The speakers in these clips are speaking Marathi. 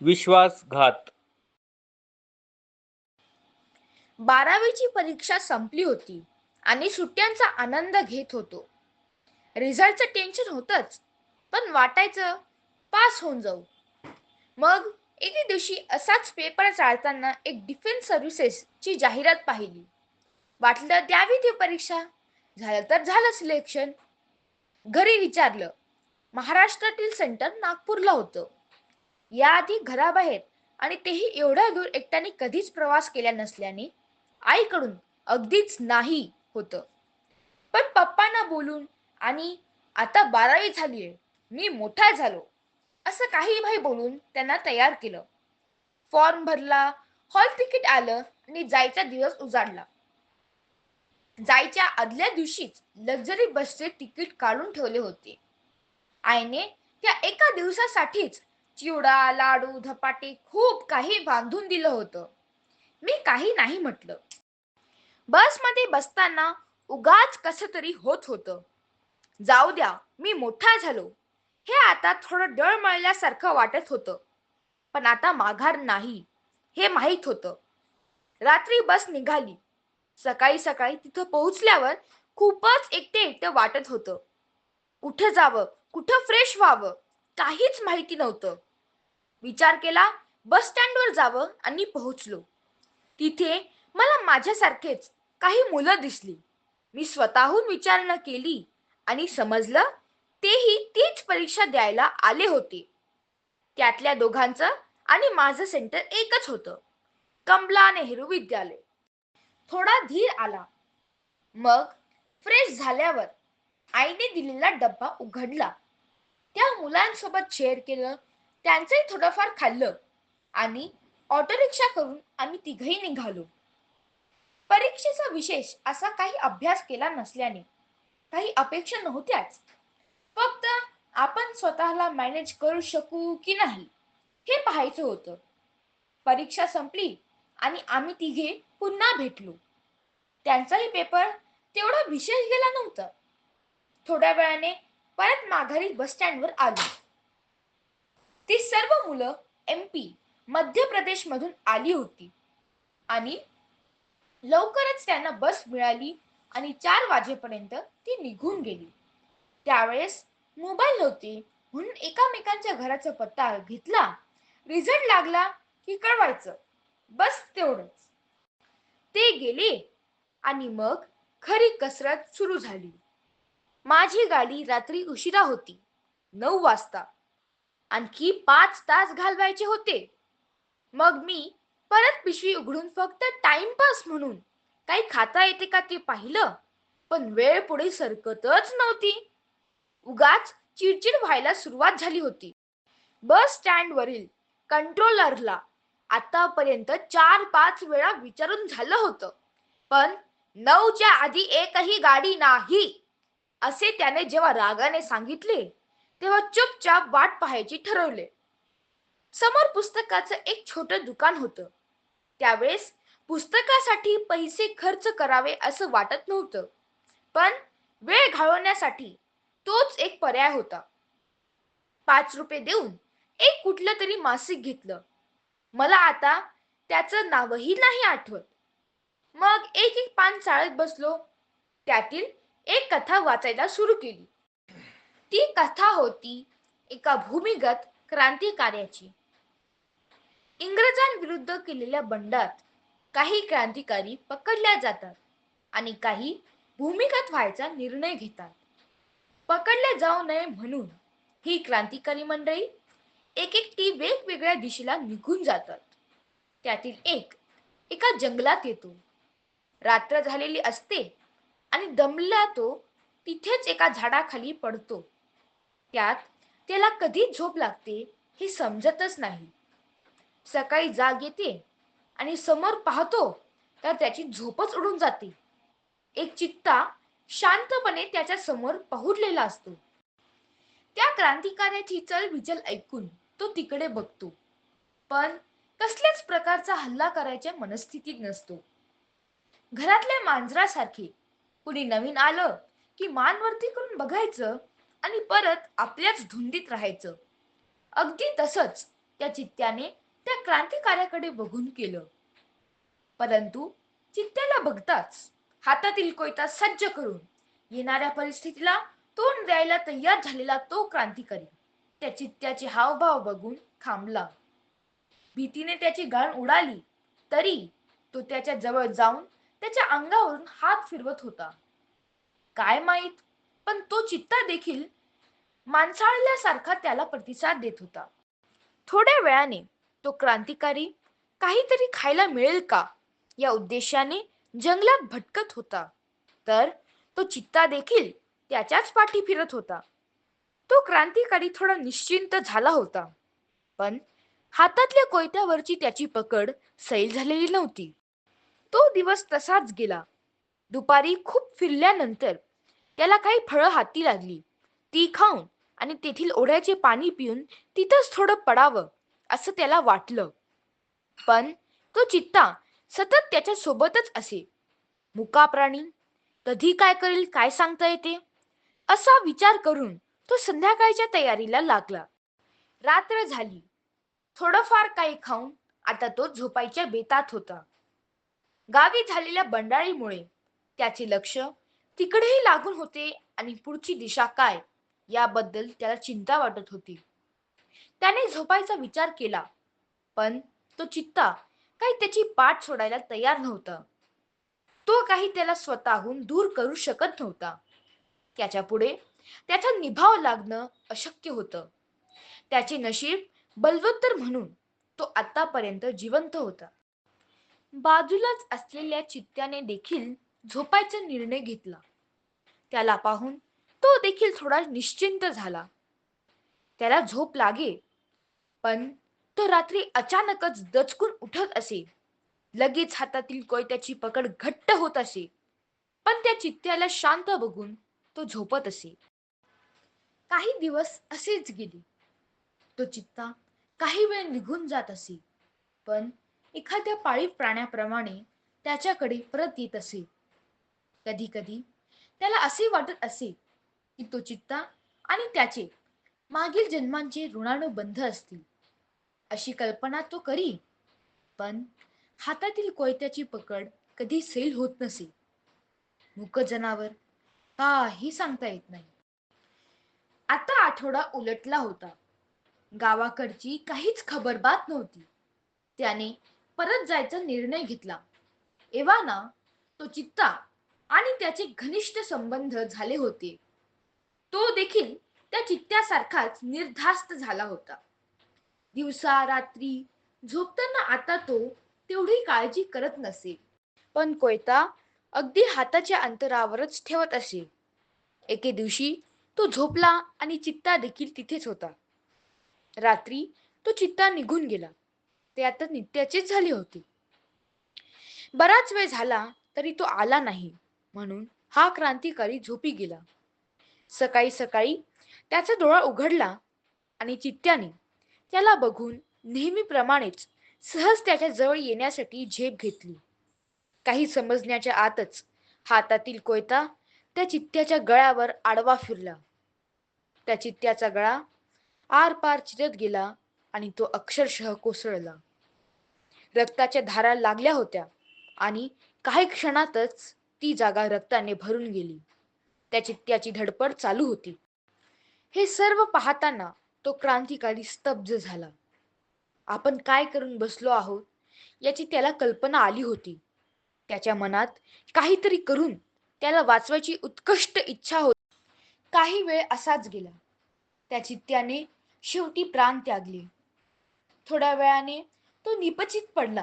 विश्वासघात. बारावीची परीक्षा संपली होती आणि सुट्ट्यांचा आनंद घेत होतो. रिझल्टचं टेन्शन होतच पण वाटायचं पास होऊन जाऊ. मग एके दिवशी असाच पेपर चालताना एक डिफेन्स सर्व्हिसेसची जाहिरात पाहिली. वाटलं द्यावी ती परीक्षा झालं तर झालं सिलेक्शन घरी विचारलं महाराष्ट्रातील सेंटर नागपूरला होतं. याआधी घराबाहेर आणि तेही एवढ्या दूर एकट्याने कधीच प्रवास केला नसल्याने आईकडून अगदीच नाही होतं. पण पप्पांना बोलून आणि आता बारावी झालीये मी मोठा झालो असं काही भाई बोलून त्यांना तयार केलं. फॉर्म भरला हॉल तिकीट आलं आणि जायचा दिवस उजाडला. जायच्या आदल्या दिवशीच लक्झरी बसचे तिकीट काढून ठेवले होते. आईने त्या एका दिवसासाठीच चिवडा लाडू धपाटे खूप काही बांधून दिलं होतं. मी काही नाही म्हटलं. बसमध्ये बसताना उगाच कस तरी होत होतं. जाऊ द्या मी मोठा झालो. हे आता थोडं डळमळल्यासारखं वाटत होतं. पण आता माघार नाही हे माहीत होतं. रात्री बस निघाली. सकाळी सकाळी तिथं पोहोचल्यावर खूपच एकटे एकटं वाटत होतं. कुठं जावं कुठं फ्रेश व्हावं? काहीच माहिती नव्हतं. विचार केला बस स्टँडवर जावं आणि पोहोचलो. तिथे मला माझ्यासारखेच काही मुलं दिसली. मी स्वतःहून विचारणा केली आणि समजलं तेही तीच परीक्षा द्यायला आले होते. त्यातल्या दोघांचं आणि माझं सेंटर एकच होतं. कमला नेहरू विद्यालय. थोडा धीर आला. मग फ्रेश झाल्यावर आईने दिलेला डब्बा उघडला. त्या मुलांसोबत शेअर केलं त्यांचंही थोडंफार खाल्लं आणि ऑटो रिक्षा करून आम्ही तिघही निघालो. परीक्षेचा विशेष असा काही अभ्यास केला नसल्याने काही अपेक्षा नव्हत्याच. फक्त आपण स्वतःला मॅनेज करू शकू की नाही हे पाहायचं होतं. परीक्षा संपली आणि आम्ही तिघे पुन्हा भेटलो. त्यांचाही पेपर तेवढा विशेष गेला नव्हता. थोड्या वेळाने परत माघारी बस स्टँडवर ती सर्व मुलं एम पी मध्य प्रदेश मधून आली होती. आणि लवकरच त्यांना बस मिळाली आणि चार वाजेपर्यंत ती निघून गेली. त्यावेळेस मोबाईल नव्हते म्हणून एकामेकांच्या घराचा पत्ता घेतला. रिझल्ट लागला की कळवायचं. बस तेवढंच. ते गेले आणि मग खरी कसरत सुरू झाली. माझी गाडी रात्री उशिरा होती. नऊ वाजता. आणखी पाच तास घालवायचे होते. मग मी परत पिशवी उघडून फक्त टाइमपास म्हणून काही खाता येते का ते पाहिलं पण वेळ पुढे सरकतच नव्हती. उगाच चिडचिड व्हायला सुरुवात झाली होती. बस स्टँडवरील कंट्रोलरला आतापर्यंत चार पाच वेळा विचारून झालं होतं. पण नऊच्या आधी एकही गाडी नाही. असे त्याने जेव्हा रागाने सांगितले तेव्हा चुपचाप वाट पाहायची ठरवले. समोर पुस्तकाचं एक छोट दुकान होतं. त्यावेळेस पुस्तकासाठी पैसे खर्च करावे असं वाटत नव्हतं. पण वेळ घालवण्यासाठी तोच एक पर्याय होता. पाच रुपये देऊन एक कुठलं तरी मासिक घेतलं. मला आता त्याचं नावही नाही आठवत. मग एक एक पान चाळत बसलो. त्यातील एक कथा वाचायला सुरू केली. ती कथा होती एका भूमिगत क्रांतिकार्याची. इंग्रजांविरुद्ध केलेल्या बंडात काही क्रांतिकारी पकडल्या जातात आणि काही भूमिगत व्हायचा निर्णय घेतात. पकडले जाऊ नये म्हणून ही क्रांतिकारी मंडळी एक एकटी वेगवेगळ्या दिशेला निघून जातात. त्यातील एक एका जंगलात येतो. रात्र झालेली असते आणि दमला तो तिथेच एका झाडाखाली पडतो. त्यात त्याला कधी झोप लागते हे समजतच नाही. सकाळी जाग येते आणि समोर पाहतो तर त्याची झोपच उडून जाते. एक चित्ता शांतपणे त्याच्यासमोर पहुडलेला असतो. त्या क्रांतिकार्याची चल विचल ऐकून तो तिकडे बघतो. पण कसल्याच प्रकारचा हल्ला करायच्या मनस्थितीत नसतो. घरातल्या मांजरासारखे कुणी नवीन आलं की मान वरती करून बघायचं आणि परत आपल्याच धुंदीत राहायचं. अगदी तसंच त्या चित्त्याने त्या क्रांतिकार्याकडे बघून केलं. परंतु चित्त्याला बघताच हातातील कोयता सज्ज करून येणाऱ्या परिस्थितीला तोंड द्यायला तयार झालेला तो क्रांतिकारी त्या चित्त्याचे हावभाव बघून थांबला. भीतीने त्याची गाण उडाली तरी तो त्याच्याजवळ जाऊन त्याच्या अंगावरून हात फिरवत होता. काय माहीत पण तो चित्ता देखील माणसाळल्यासारखा त्याला प्रतिसाद देत होता. थोड्या वेळाने तो क्रांतिकारी काहीतरी खायला मिळेल का या उद्देशाने जंगलात भटकत होता. तर तो चित्ता देखील त्याच्याच पाठी फिरत होता. तो क्रांतिकारी थोडा निश्चिंत झाला होता. पण हातातल्या कोयत्यावरची त्याची पकड सैल झालेली नव्हती. तो दिवस तसाच गेला. दुपारी खूप फिरल्यानंतर त्याला काही फळं हाती लागली. ती खाऊन आणि तेथील ओढ्याचे पाणी पिऊन तिथंच थोडं पडावं असं त्याला वाटलं. पण तो चित्ता सतत त्याच्या सोबतच असे. मुका प्राणी कधी काय करेल काय सांगता येते? असा विचार करून तो संध्याकाळच्या तयारीला लागला. रात्र झाली. थोडंफार काही खाऊन आता तो झोपायच्या बेतात होता. गावी झालेल्या बंडाळीमुळे त्याचे लक्ष तिकडेही लागून होते आणि पुढची दिशा काय याबद्दल त्याला चिंता वाटत होती. त्याने झोपायचा विचार केला पण तो चित्ता काही त्याची पाठ सोडायला तयार नव्हता. तो काही त्याला स्वतःहून दूर करू शकत नव्हता. त्याच्या पुढे त्याचा निभाव लागणं अशक्य होतं. त्याचे नशीब बलवत्तर म्हणून तो आतापर्यंत जिवंत होता. बाजूलाच असलेल्या चित्त्याने देखील झोपायचा निर्णय घेतला. त्याला पाहून तो देखील थोडा निश्चिंत झाला. त्याला झोप लागे पण तो रात्री अचानकच दचकून उठत असे. लगेच हातातील कोयत्याची पकड घट्ट होत असे पण त्या चित्त्याला शांत बघून तो झोपत असे. काही दिवस असेच गेले. तो चित्ता काही वेळ निघून जात असे पण एखाद्या पाळीव प्राण्याप्रमाणे त्याच्याकडे परत येत असे. कधी कधी त्याला असे वाटत असे की तो चित्ता आणि त्याचे मागील जन्मांचे ऋणानुबंध असतील. अशी कल्पना तो करी पण हातातील कोयत्याची पकड कधी सैल होत नसे. मुक जनावर काही सांगता येत नाही. आता आठवडा उलटला होता. गावाकडची काहीच खबरबात नव्हती. त्याने परत जायचा निर्णय घेतला. एव्हाना तो चित्ता आणि त्याचे घनिष्ठ संबंध झाले होते. तो देखील त्या चित्त्यासारखाच निर्धास्त झाला होता. दिवसा रात्री झोपताना आता तो तेवढी काळजी करत नसे. पण कोयता अगदी हाताच्या अंतरावरच ठेवत असे. एके दिवशी तो झोपला आणि चित्ता देखील तिथेच होता. रात्री तो चित्ता निघून गेला. ते आता नित्याचीच झाली होती. बराच वेळ झाला तरी तो आला नाही म्हणून हा क्रांतिकारी झोपी गेला. सकाळी सकाळी त्याचा डोळा उघडला आणि चित्त्याने त्याला बघून नेहमीप्रमाणेच सहज त्याच्याजवळ येण्यासाठी झेप घेतली. काही समजण्याच्या आतच हातातील कोयता त्या चित्त्याच्या गळ्यावर आडवा फिरला. त्या चित्त्याचा गळा आर पार चिरत गेला आणि तो अक्षरशः कोसळला. रक्ताच्या धारा लागल्या होत्या आणि काही क्षणातच ती जागा रक्ताने भरून गेली. त्या चित्त्याची धडपड चालू होती. हे सर्व पाहताना तो क्रांतिकारी स्तब्ध झाला. आपण काय करून बसलो आहोत याची त्याला कल्पना आली होती. त्याच्या मनात काहीतरी करून त्याला वाचवायची उत्कृष्ट इच्छा होती. काही वेळ असाच गेला. त्या चित्त्याने शेवटी प्राण त्यागले. थोड्या वेळाने तो निपचित पडला.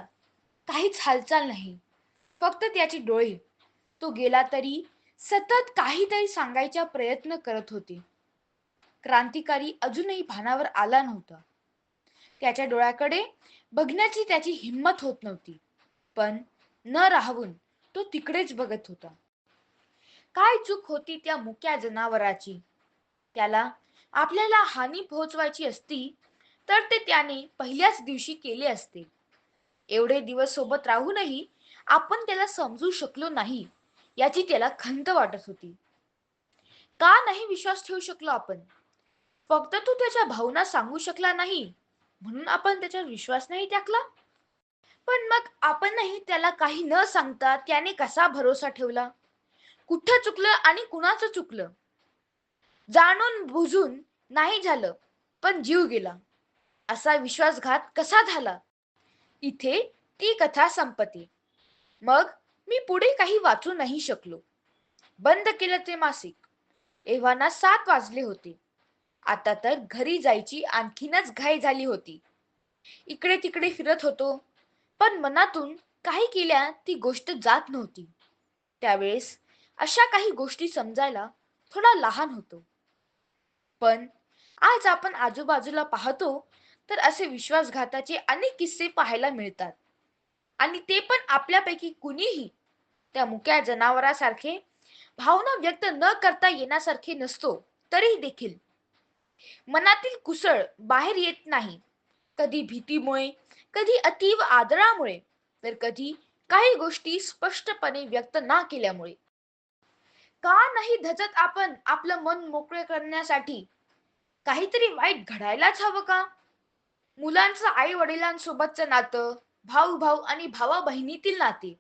काहीच हालचाल नाही. फक्त त्याचे डोळे. तो गेला तरी सतत काहीतरी सांगायचा प्रयत्न करत होते. क्रांतिकारी अजूनही भानावर आला नव्हता. त्याच्या डोळ्याकडे बघण्याची त्याची हिंमत होत नव्हती. पण न राहून तो तिकडेच बघत होता. काय चूक होती त्या मुक्या जनावराची? त्याला आपल्याला हानी पोहोचवायची असती तर ते त्याने पहिल्याच दिवशी केले असते. एवढे दिवस सोबत राहूनही आपण त्याला समजू शकलो नाही याची त्याला खंत वाटत होती. का नाही विश्वास ठेवू शकलो आपण? फक्त तू त्याच्या भावना सांगू शकला नाही म्हणून आपण त्याच्यावर विश्वास नाही टाकला? पण मग आपणही त्याला काही न सांगता त्याने कसा भरोसा ठेवला? कुठं चुकलं आणि कुणाचं चुकलं? जाणून बुजून नाही झालं पण जीव गेला. असा विश्वासघात कसा झाला? इथे ती कथा संपते. मग मी पुढे काही वाचू नाही शकलो. बंद केलं ते मासिक. एव्हाना सात वाजले होते. आता तर घरी जायची आणखीनच घाई झाली होती. इकडे तिकडे फिरत होतो. पण मनातून काही केल्या ती गोष्ट जात नव्हती. त्यावेळेस अशा काही गोष्टी समजायला थोडा लहान होतो. पण आज आपण आजूबाजूला पाहतो तर असे विश्वासघाताचे अनेक किस्से पाहायला मिळतात. आणि ते पण आपल्यापैकी कुणीही त्या मुक्या जनावरासारखे भावना व्यक्त न करता येण्यासारखे नसतो तरी देखील. मनातील कुसळ बाहेर येत नाही. कधी भीतीमुळे कधी अतीव आदरामुळे तर कधी काही गोष्टी स्पष्टपणे व्यक्त ना केल्यामुळे. का नाही धजत आपण आपलं मन मोकळे करण्यासाठी? काहीतरी वाईट घडायलाच हवं का? मुलांचं आई वडिलांसोबतचं नातं भाऊ भाऊ आणि भावा बहिणीतील नाते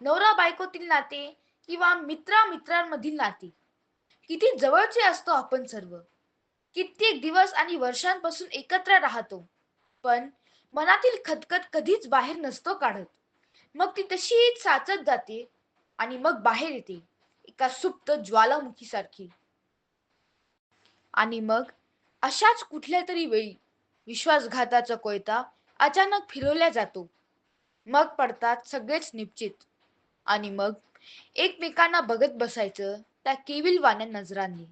नवरा बायकोतील नाते किंवा मित्रा मित्रांमधील नाते. किती जवळचे असतो आपण सर्व. कित्येक दिवस आणि वर्षांपासून एकत्र राहतो पण मनातील खतखत कधीच बाहेर नसतो काढत. मग ती तशीच साचत जाते आणि मग बाहेर येते एका सुप्त ज्वालामुखीसारखी. आणि मग अशाच कुठल्या तरी वेळी विश्वासघाताचा कोयता अचानक फिरवल्या जातो. मग पडतात सगळेच निश्चित. आणि मग एकमेकांना बघत बसायचं त्या केविलवाण्या नजरांनी.